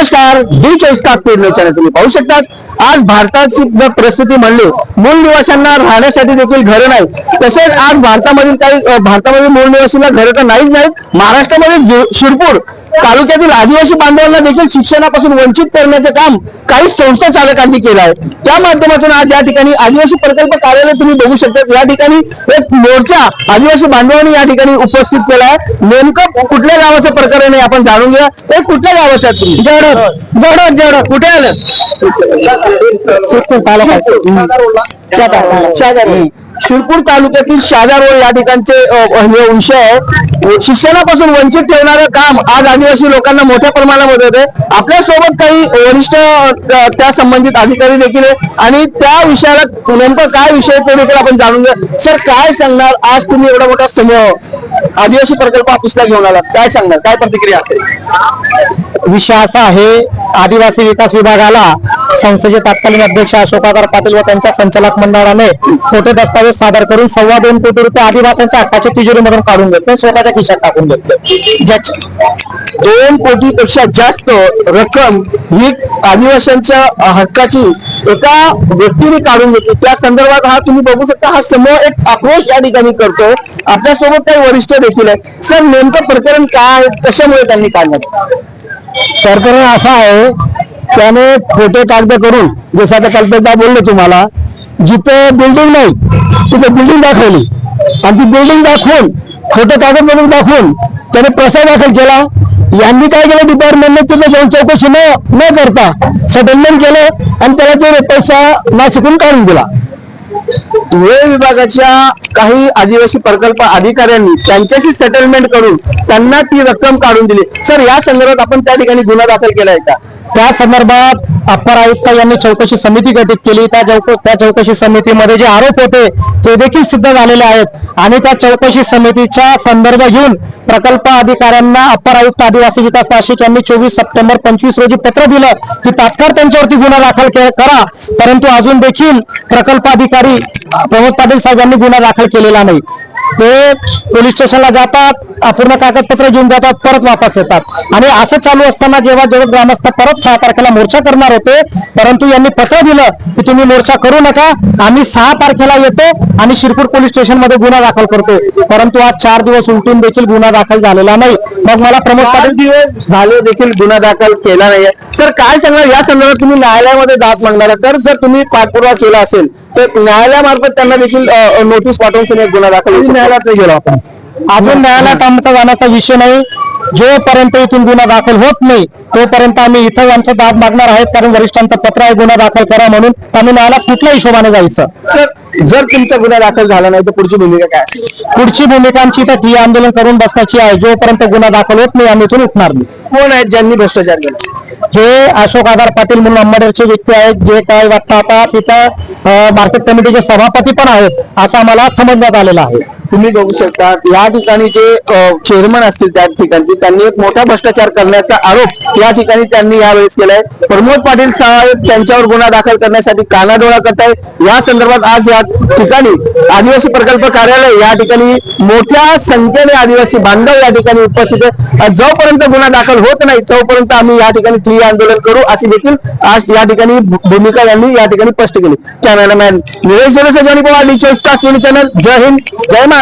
মানুষ नमस्कार डी चोवीस तास पेड चॅनल तुम्ही पाहू शकतात. आज भारताची जर परिस्थिती म्हणली मूळ निवाशांना राहण्यासाठी देखील घरं नाही तसेच आज भारतामधील काही भारतामधील मूळ निवासींना घरं तर नाहीच नाहीत. महाराष्ट्रामध्ये शिरपूर तालुक्यातील आदिवासी बांधवांना देखील शिक्षणापासून वंचित करण्याचं काम काही संस्था चालकांनी केलं आहे. त्या माध्यमातून आज या ठिकाणी आदिवासी प्रकल्प कार्यालय तुम्ही बघू शकता या ठिकाणी एक मोर्चा आदिवासी बांधवांनी या ठिकाणी उपस्थित केला आहे. नेमकं कुठल्या गावाचं प्रकरण आहे आपण जाणून घ्या. हे कुठल्या गावाचं आहे तुम्ही कुठे आलं? शेजार शिरपूर तालुक्यातील शाजारोळ रोड या ठिकाणचे हे विषय आहे. शिक्षणापासून वंचित ठेवणारं काम आज आदिवासी लोकांना मोठ्या प्रमाणामध्ये होत आहे आपल्यासोबत काही वरिष्ठ त्या संबंधित अधिकारी देखील आहे आणि त्या विषयाला नेमकं काय विषय आहे ते देखील आपण जाणून घ्या सर काय सांगणार? आज तुम्ही एवढा मोठा समूह आदिवासी प्रकल्प ऑफिसला घेऊन आलात. काय सांगणार? काय प्रतिक्रिया असेल? विषय असा आहे आदिवासी विकास विभागाला संस्थेचे तत्कालीन अध्यक्ष अशोकादार पाटील व त्यांच्या संचालक मंडळाने खोटे दस्तावेज सादर करून सव्वा दोन कोटी रुपये आदिवासींच्या हक्काच्या तिजोरीमधून काढून घेतले स्वतःच्या खिशात टाकून घेतले. ज्याच्या दोन कोटी पेक्षा जास्त रक्कम ही आदिवासींच्या हक्काची एका व्यक्तीने काढून घेतली. त्या संदर्भात हा तुम्ही बघू शकता हा समूह एक आक्रोश या ठिकाणी करतो. आपल्यासोबत काही वरिष्ठ देखील आहे सर नेमकं प्रकरण काय कशामुळे त्यांनी काढलं? प्रकरण असं आहे त्याने खोटे कागद करून जसं आता कल्पना बोललो तुम्हाला जिथं बिल्डिंग नाही तिथे बिल्डिंग दाखवली. आणि ती बिल्डिंग दाखवून खोटे कागदपत्र दाखवून त्याने प्रस्ताव दाखल केला. यांनी काय केलं? डिपार्टमेंटने तिथं जाऊन चौकशी न न करता सेटलमेंट केलं आणि त्याला तो पैसा नाशिकून काढून दिला. धुळे विभागाच्या काही आदिवासी प्रकल्प अधिकाऱ्यांनी त्यांच्याशी सेटलमेंट करून त्यांना ती रक्कम काढून दिली. सर या संदर्भात आपण त्या ठिकाणी गुन्हा दाखल केला आहे का? त्या संदर्भात अप्पर आयुक्त यांनी चौकशी समिती गठीत केली. त्या चौक त्या चौकशी समितीमध्ये जे आरोप होते ते देखील सिद्ध झालेले आहेत. आणि त्या चौकशी समितीचा संदर्भ घेऊन प्रकल्प अधिकाऱ्यांना अप्पर आयुक्त आदिवासी विकास नाशिक यांनी चोवीस सप्टेंबर पंचवीस रोजी पत्र दिलं की तात्काळ त्यांच्यावरती गुन्हा दाखल करा. परंतु अजून देखील प्रकल्प अधिकारी प्रमोद पाटील साहेब यांनी गुन्हा दाखल केलेला नाही. ते पोलीस स्टेशनला जातात अपूर्ण कागदपत्र घेऊन जातात परत वापस येतात. आणि असं चालू असताना जेव्हा जेव्हा ग्रामस्थ परत सहा तारखेला मोर्चा करणार होते परंतु यांनी पत्र दिलं की तुम्ही मोर्चा करू नका आम्ही सहा तारखेला येतो आणि शिरपूर पोलीस स्टेशनमध्ये गुन्हा दाखल करतो. परंतु आज चार दिवस उलटून देखील गुन्हा दाखल झालेला नाही. मग मला प्रमोद चार पाटील दिवस झाले देखील गुन्हा दाखल केला नाहीये. सर काय सांगणार? या संदर्भात तुम्ही न्यायालयामध्ये दाद मागणार तर जर तुम्ही पाठपुरावा केला असेल तर न्यायालयामार्फत त्यांना देखील नोटीस पाठवून एक गुन्हा दाखल न्यायालयात गेलो आपण. अजून न्यायालयात आमचा जाण्याचा विषय नाही. जोपर्यंत इथून गुन्हा दाखल होत नाही तोपर्यंत आम्ही इथं आमचं दाद मागणार आहेत कारण वरिष्ठांचं पत्र आहे गुन्हा दाखल करा म्हणून आम्ही न्यायालयात कुठल्या हिशोबाने जायचं? सर जर तुमचा गुन्हा दाखल झाला नाही तर पुढची भूमिका काय? पुढची भूमिका आमची तर ठिय्या आंदोलन करून बसण्याची आहे जोपर्यंत गुन्हा दाखल होत नाही आम्ही इथून उठणार नाही. कोण आहेत ज्यांनी भ्रष्टाचार केला? हे अशोक आधार पाटील म्हणून अंबाडेरचे व्यक्ती आहेत जे काय वाटतं आता तिथं मार्केट कमिटीचे सभापती पण आहेत असं आम्हाला समजण्यात आलेलं आहे. तुम्ही बघू शकता या ठिकाणी जे चेअरमन असतील त्या ठिकाणचे त्यांनी एक मोठा भ्रष्टाचार करण्याचा आरोप या ठिकाणी त्यांनी यावेळेस केलाय. प्रमोद पाटील साहेब त्यांच्यावर गुन्हा दाखल करण्यासाठी कानाडोळा करताय या संदर्भात आज या ठिकाणी आदिवासी प्रकल्प कार्यालय या ठिकाणी मोठ्या संख्येने आदिवासी बांधव या ठिकाणी उपस्थित आहे आणि जोपर्यंत गुन्हा दाखल होत नाही तोपर्यंत आम्ही या ठिकाणी ठिय्या आंदोलन करू. अशी देखील आज या ठिकाणी भूमिका यांनी या ठिकाणी स्पष्ट केली. Cameraman Nilesh Jorse Pawar channel. जय हिंद जय महाराष्ट्र.